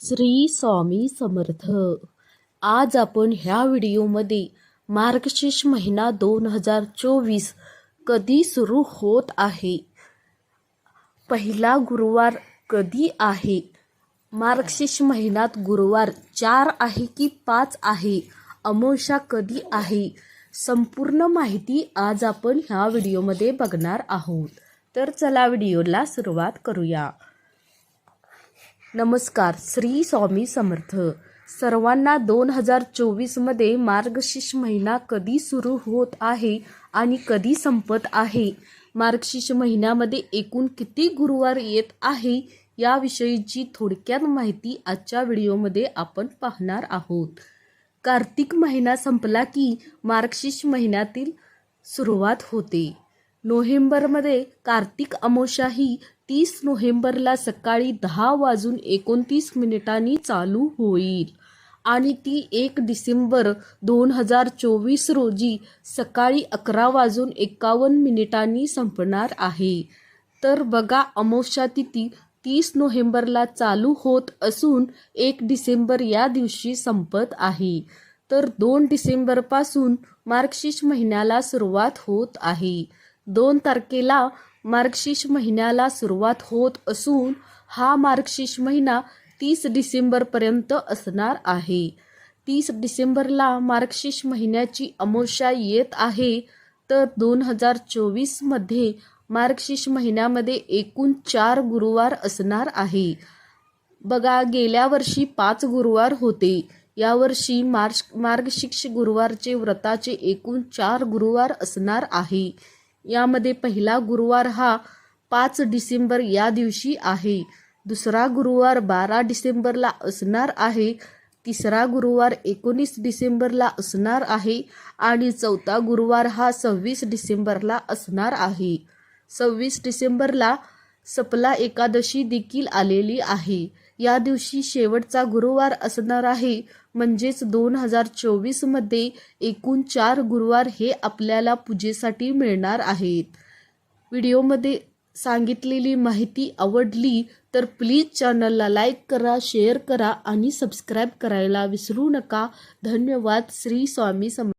श्री स्वामी समर्थ. आज आपण ह्या व्हिडिओमध्ये मार्गशीर्ष महिना दोन हजार चोवीस कधी सुरू होत आहे? पहिला गुरुवार कधी आहे? मार्गशीर्ष महिन्यात गुरुवार चार आहे की पाच आहे? अमोशा कधी आहे? संपूर्ण माहिती आज आपण ह्या व्हिडिओमध्ये बघणार आहोत. तर चला व्हिडिओला सुरुवात करूया. नमस्कार श्री स्वामी समर्थ. सर्वांना दोन हजार चोवीसमध्ये मार्गशीर्ष महिना कधी सुरू होत आहे आणि कधी संपत आहे? मार्गशीर्ष महिन्यामध्ये एकूण किती गुरुवार येत आहे याविषयीची थोडक्यात माहिती आजच्या व्हिडिओमध्ये आपण पाहणार आहोत. कार्तिक महिना संपला की मार्गशीर्ष महिन्यातील सुरुवात होते. नोव्हेंबरमध्ये कार्तिक अमावस्या ही तीस नोव्हेंबरला सकाळी दहा वाजून एकोणतीस मिनिटांनी चालू होईल. आणि ती एक डिसेंबर दोन हजार चोवीस रोजी सकाळी अकरा वाजून एकावन्न मिनिटांनी संपणार आहे. तर बघा अमावस्या तिथी तीस नोव्हेंबरला चालू होत असून एक डिसेंबर या दिवशी संपत आहे. तर दोन डिसेंबरपासून मार्गशीर्ष महिन्याला सुरुवात होत आहे. दोन तारखेला मार्गशीर्ष महिन्याला सुरुवात होत असून हा मार्गशीर्ष महिना तीस डिसेंबरपर्यंत असणार आहे. तीस डिसेंबरला मार्गशीर्ष महिन्याची अमावस्या येत आहे तर दोन हजार चोवीसमध्ये मार्गशीर्ष महिन्यामध्ये एकूण चार गुरुवार असणार आहे. बघा गेल्या वर्षी पाच गुरुवार होते. यावर्षी मार्च मार्गशीर्ष गुरुवारचे व्रताचे एकूण चार गुरुवार असणार आहे. यामध्ये पहिला गुरुवार हा पाच डिसेंबर या दिवशी आहे. दुसरा गुरुवार बारा डिसेंबरला असणार आहे. तिसरा गुरुवार एकोणीस डिसेंबरला असणार आहे. आणि चौथा गुरुवार हा सव्वीस डिसेंबरला असणार आहे. सव्वीस डिसेंबरला सपला एकादशी देखील आलेली आहे. या दिवशी शेवटचा गुरुवार असणार आहे. म्हणजेच दोन हजार चोवीसमध्ये एकूण चार गुरुवार हे आपल्याला पूजेसाठी मिळणार आहेत. व्हिडिओमध्ये सांगितलेली माहिती आवडली तर प्लीज चॅनलला लाईक करा शेअर करा आणि सबस्क्राईब करायला विसरू नका. धन्यवाद. श्री स्वामी सम